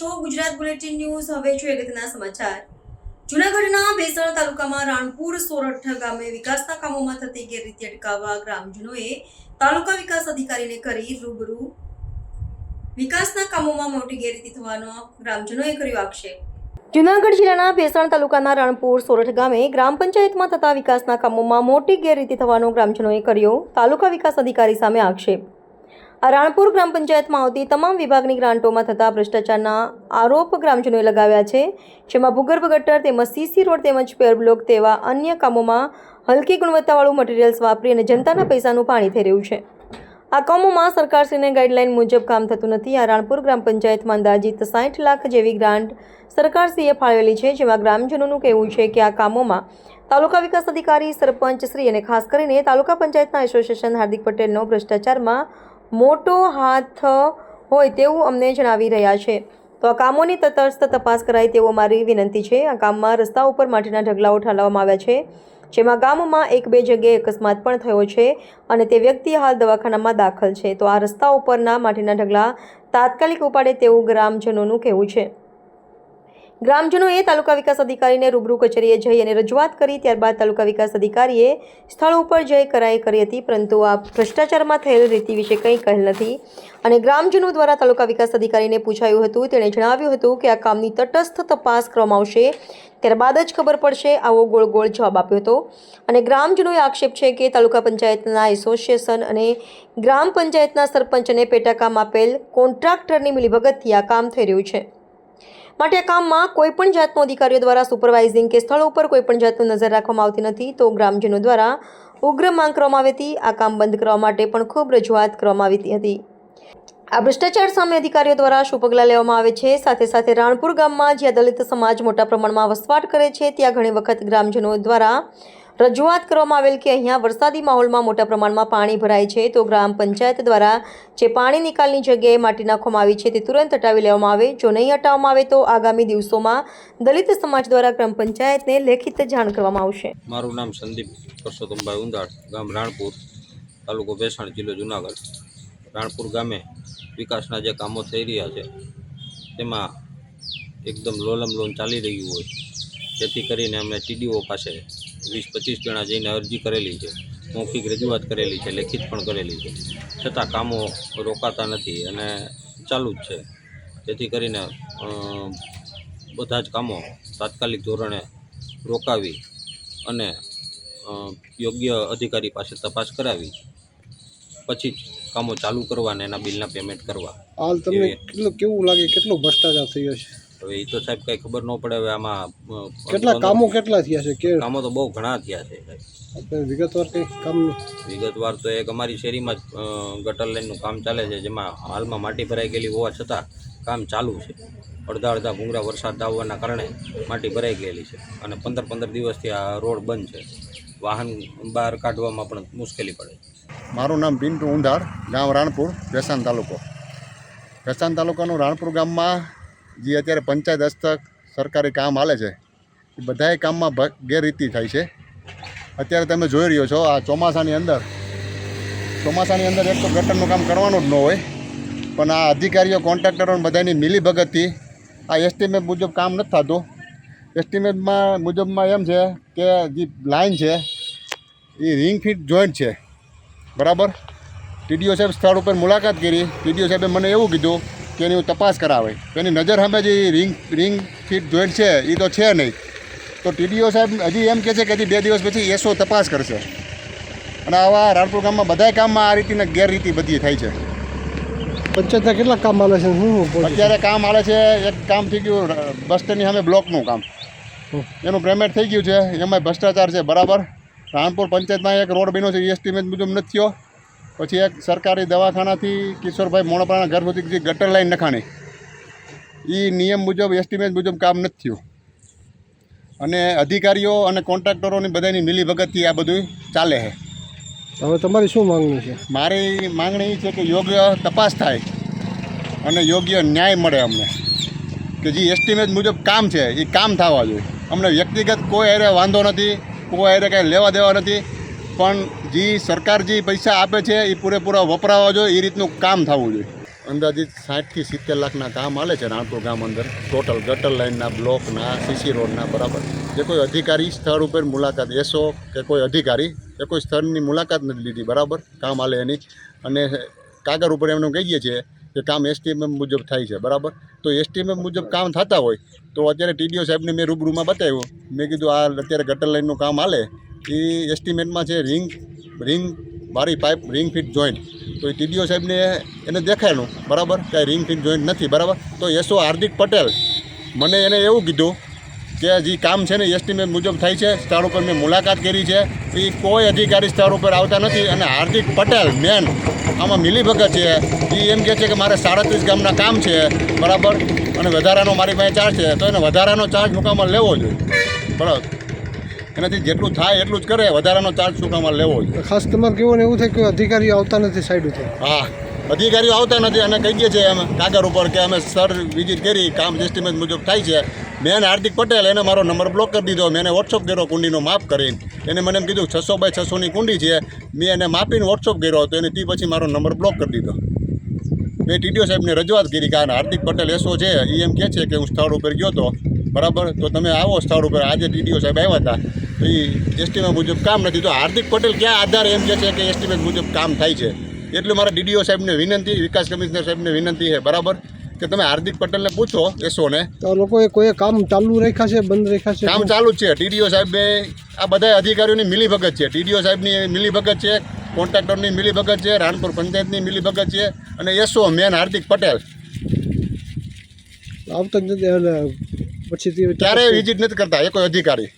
છો? Gujarat bulletin news, હવે જોઈએ અગત્યના સમાચાર. જૂનાગઢના ભેસાણ તાલુકામાં રાણપુર, સોરઠ ગામે વિકાસના કામોમાં થતી ગેરરીતિ અટકાવવા ગ્રામજનોએ તાલુકા વિકાસ અધિકારીને કરી રૂબરૂ. વિકાસના કામોમાં મોટી ગેરરીતિ થવાનો ગ્રામજનોએ કર્યો આક્ષેપ. જૂનાગઢ જિલ્લાના ભેસાણ તાલુકાના રાણપુર, સોરઠ ગામે ગ્રામ પંચાયતમાં થતા વિકાસના કામોમાં મોટી ગેરરીતિ થવાનો ગ્રામજનોએ કર્યો તાલુકા વિકાસ અધિકારી સામે આક્ષેપ. આ રાણપુર ગ્રામ પંચાયતમાં આવતી તમામ વિભાગની ગ્રાન્ટોમાં થતા ભ્રષ્ટાચારના આરોપ ગ્રામજનોએ લગાવ્યા છે, જેમાં ભૂગર્ભ ગટર તેમજ સીસી રોડ તેમજ પેર બ્લોક તેવા અન્ય કામોમાં હલકી ગુણવત્તાવાળું મટીરિયલ્સ વાપરી અને જનતાના પૈસાનું પાણી થઈ રહ્યું છે. આ કામોમાં સરકારશ્રીને ગાઈડલાઈન મુજબ કામ થતું નથી. આ રાણપુર ગ્રામ પંચાયતમાં અંદાજિત સાઠ લાખ જેવી ગ્રાન્ટ સરકારશ્રીએ ફાળવેલી છે, જેમાં ગ્રામજનોનું કહેવું છે કે આ કામોમાં તાલુકા વિકાસ અધિકારી સરપંચ શ્રી અને ખાસ કરીને તાલુકા પંચાયતના એસોસિએશન હાર્દિક પટેલનો ભ્રષ્ટાચારમાં મોટો હાથ હોય તેવું અમને જણાવી રહ્યા છે. તો આ કામોની તટસ્થ તપાસ કરાય તેવો મારી વિનંતી છે. આ કામમાં રસ્તા ઉપર માટીના ઢગલાઓ ઠાલવવામાં આવ્યા છે, જેમાં ગામમાં એક બે જગ્યાએ અકસ્માત પણ થયો છે અને તે વ્યક્તિ હાલ દવાખાનામાં દાખલ છે. તો આ રસ્તા ઉપરના માટીના ઢગલા તાત્કાલિક ઉપાડે તેવું ગ્રામજનોનું કહેવું છે. ગ્રામજનોએ તાલુકા વિકાસ અધિકારીને રૂબરૂ કચેરીએ જઈ અને રજૂઆત કરી, ત્યારબાદ તાલુકા વિકાસ અધિકારીએ સ્થળ ઉપર જઈ કરાઈ કરી હતી, પરંતુ આ ભ્રષ્ટાચારમાં થયેલ રીતિ વિશે કંઈ કહેલ નથી. અને ગ્રામજનો દ્વારા તાલુકા વિકાસ અધિકારીને પૂછાયું હતું, તેણે જણાવ્યું હતું કે આ કામની તટસ્થ તપાસ કરવામાં આવશે. ત્યારબાદ જ ખબર પડશે, આવો ગોળ ગોળ જવાબ આપ્યો હતો. અને ગ્રામજનોએ આક્ષેપ છે કે તાલુકા પંચાયતના એસોસિએશન અને ગ્રામ પંચાયતના સરપંચને પેટા કામ આપેલ કોન્ટ્રાક્ટરની મિલીભગતથી આ કામ થઈ રહ્યું છે. માટે આ કામમાં કોઈ પણ જાતનો અધિકારીઓ દ્વારા સુપરવાઇઝિંગ કે સ્થળ ઉપર કોઈ પણ જાતનું નજર રાખવામાં આવતી નથી, તો ગ્રામજનો દ્વારા ઉગ્ર માંગ કરવામાં આવી હતી. આ કામ બંધ કરવા માટે પણ ખૂબ રજૂઆત કરવામાં આવી હતી. આ ભ્રષ્ટાચાર સામે અધિકારીઓ દ્વારા શું પગલાં લેવામાં આવે છે? સાથે સાથે રાણપુર ગામમાં જ્યાં દલિત સમાજ મોટા પ્રમાણમાં વસવાટ કરે છે, ત્યાં ઘણી વખત ગ્રામજનો દ્વારા રજૂઆત કરવામાં આવેલ કે અહીંયા વરસાદી માહોલમાં મોટા પ્રમાણમાં પાણી ભરાય છે, તો ગ્રામ પંચાયત દ્વારા જે પાણી નિકાલની જગ્યાએ માટી નાખવામાં આવી છે તે તુરંત હટાવી લેવામાં આવે. જો નહીં હટાવવામાં આવે તો આગામી દિવસોમાં દલિત સમાજ દ્વારા ગ્રામ પંચાયતને લેખિત જાણ કરવામાં આવશે. મારું નામ સંદીપ પરસોત્તમભાઈ ઉંદાડ ગામ રાણપુર, તાલુકો ભેસાણ જિલ્લો જુનાગઢ. રાણપુર ગામે વિકાસના જે કામો થઈ રહ્યા છે, તેમાં એકદમ લોલમ લોન ચાલી રહ્યું હોય. જેથી કરીને અમે ટીડીઓ પાસે વીસ પચીસ જણા જઈને અરજી કરેલી છે મૌખિક રજૂઆત કરેલી છે લેખિત પણ કરેલી છે. છતાં કામો રોકાતા નથી અને ચાલુ જ છે. જેથી કરીને બધા જ કામો તાત્કાલિક ધોરણે રોકાવી અને યોગ્ય અધિકારી પાસે તપાસ કરાવી. પછી જ કામો ચાલુ કરવા અને એના બિલના પેમેન્ટ કરવા. હાલ તમને. કેટલું કેવું લાગે? કેટલો ભ્રષ્ટાચાર થયો છે? હવે એ તો સાહેબ કાંઈ ખબર ન પડે હવે આમાં કેટલા કામો કેટલા થયા છે? કે કામો તો બહુ ઘણા થયા છે સાહેબ. વિગતવાર કઈ કામ વિગતવાર તો એક અમારી શેરીમાં જ ગટર લાઈનનું કામ ચાલે છે જેમાં હાલમાં માટી ભરાઈ ગયેલી હોવા છતાં કામ ચાલુ છે. અડધા અડધા ભૂંગરા વરસાદ આવવાના કારણે માટી ભરાઈ ગયેલી છે અને પંદર પંદર દિવસથી આ રોડ બંધ છે. વાહન બહાર કાઢવામાં પણ મુશ્કેલી પડે મારું નામ પિન્ટુ ઉંધાર ગામ રાણપુર વેસાન તાલુકો. વેસાન તાલુકાનું રાણપુર ગામમાં જે અત્યારે પંચાયત હસ્તક સરકારી કામ હાલે છે, એ બધાય કામમાં ગેરરીતિ થાય છે. અત્યારે તમે જોઈ રહ્યો છો, આ ચોમાસાની અંદર ચોમાસાની અંદર એક તો ગટરનું કામ કરવાનું જ ન હોય, પણ આ અધિકારીઓ, કોન્ટ્રાક્ટરો બધાની મિલીભગતથી આ એસ્ટિમેટ મુજબ કામ નથી થતું. એસ્ટિમેટમાં મુજબમાં એમ છે કે જે લાઈન છે, એ રિંગ ફિટ જોઈન્ટ છે. બરાબર? ટીડીઓ સાહેબ સ્થળ ઉપર મુલાકાત કરી. ટીડીઓ સાહેબે મને એવું કીધું કે હું તપાસ કરાવે. તેની નજર સામે જે રિંગ રિંગ ફીટ જોઈન્ટ છે એ તો છે નહીં. તો ટીડીઓ સાહેબ હજી એમ કહે છે કે હજી બે દિવસ પછી એસો તપાસ કરશે. અને આવા રાણપુર ગામમાં બધાય કામમાં આ રીતની ગેરરીતિ બધી થાય છે. પંચાયતના કેટલા કામ આવે છે? શું અત્યારે કામ આવે છે એક કામ થઈ ગયું બસ સ્ટેન્ડની સામે બ્લોકનું કામ. એનું પેમેન્ટ થઈ ગયું છે એમાં ભ્રષ્ટાચાર છે બરાબર. રાણપુર પંચાયતમાં એક રોડ બન્યો છે એસ્ટિમેટ મુજબ નથી થયો. પછી એક સરકારી દવાખાનાથી કિશોરભાઈ મોણપાના ઘર સુધી જે ગટર લાઈન નખાણી એ નિયમ મુજબ એસ્ટિમેટ મુજબ કામ નથી થયું. અને અધિકારીઓ અને કોન્ટ્રાક્ટરોની બધાની મિલીભગતથી આ બધું ચાલે છે. હવે તમારી શું માગણી છે? મારી માંગણી એ છે કે યોગ્ય તપાસ થાય અને યોગ્ય ન્યાય મળે અમને. કે જે એસ્ટિમેટ મુજબ કામ છે એ કામ થવા જોઈએ. અમને વ્યક્તિગત કોઈ અરે વાંધો નથી કોઈ અરે કાંઈ લેવા દેવા નથી. પણ જે સરકાર જે પૈસા આપે છે, એ પૂરેપૂરા વપરાવા જોઈએ, એ રીતનું કામ થવું જોઈએ. અંદાજિત સાઠથી સિત્તેર લાખના કામ હાલે છે રાણપુર ગામ અંદર. ટોટલ ગટર લાઇનના બ્લોકના સીસી રોડના બરાબર. જે કોઈ અધિકારી સ્થળ ઉપર મુલાકાત એસો કે કોઈ અધિકારી એ કોઈ સ્થળની મુલાકાત નથી લીધી, બરાબર? કામ હાલે એની અને કાગળ ઉપર એમનું કહીએ છીએ કે કામ એસટીએમએમ મુજબ થાય છે, બરાબર? તો એસટીએમએમ મુજબ કામ થતા હોય, તો અત્યારે ટીડીઓ સાહેબને મેં રૂબરૂમાં બતાવ્યું. મેં કીધું, આ અત્યારે ગટર લાઇનનું કામ હાલે એ એસ્ટિમેટમાં છે રિંગ રિંગ બારી પાઇપ રિંગ ફિટ જોઈન્ટ તો એ ટીડીઓ સાહેબને એને દેખાયનું બરાબર? કે રિંગ ફિટ જોઈન્ટ નથી, બરાબર? તો એસો હાર્દિક પટેલ મને એને એવું કીધું કે જે કામ છે ને એસ્ટિમેટ મુજબ થાય છે. સ્થળ ઉપર મેં મુલાકાત કરી છે. એ કોઈ અધિકારી સ્થળ ઉપર આવતા નથી અને હાર્દિક પટેલ મેન આમાં મિલીભગત છે. એ એમ કહે છે કે મારે સાડત્રીસ ગામના કામ છે, બરાબર? અને વધારાનો મારી પાસે ચાર્જ છે. તો એને વધારાનો ચાર્જ મુકામાં લેવો જોઈએ. બરાબર? એનાથી જેટલું થાય એટલું જ કરે વધારાનો ચાર્જ સુકામાં લેવો જોઈએ ખાસ તમારે કેવું ને એવું થાય કે અધિકારીઓ આવતા નથી સાઈડ ઉપર. હા અધિકારીઓ આવતા નથી અને કહી છીએ છે અમે કાગળ ઉપર કે અમે સર વિઝિટ કરી કામ એસ્ટિમેટ મુજબ થાય છે. મેં હાર્દિક પટેલ એને મારો નંબર બ્લોક કરી દીધો મેં એને વોટ્સઅપ કર્યો કુંડીનો માપ કરીને. એને મને એમ કીધું છસો બાય છસોની કુંડી છે. મેં એને માપીને વોટ્સઅપ કર્યો તો એને તે પછી મારો નંબર બ્લોક કરી દીધો. મેં ટીડીઓ સાહેબને રજૂઆત કરી કે આ હાર્દિક પટેલ એસો છે એ એમ કહે છે કે હું સ્થળ ઉપર ગયો હતો બરાબર? તો તમે આવો સ્થળ ઉપર આજે ટીડીઓ સાહેબ આવ્યા હતા. એ એસ્ટિમેટ મુજબ કામ નથી. તો હાર્દિક પટેલ ક્યાં આધારે એમ કહે છે કે એસ્ટિમેટ મુજબ કામ થાય છે? એટલે મારા ડીડીઓ સાહેબને વિનંતી વિકાસ કમિશનર સાહેબને વિનંતી છે બરાબર? કે તમે હાર્દિક પટેલને પૂછો એસોને તો લોકોએ કોઈ કામ ચાલુ રાખ્યા છે બંધ રાખ્યા છે? કામ ચાલુ છે. ટીડીઓ સાહેબે આ બધા અધિકારીઓની મિલીભગત છે. ટીડીઓ સાહેબની મિલીભગત છે કોન્ટ્રાક્ટરની મિલીભગત છે રાણપુર પંચાયતની મિલીભગત છે અને એસો મેન હાર્દિક પટેલ. આવતા જ નથી પછી ક્યારેય વિઝિટ નથી કરતા એ કોઈ અધિકારી.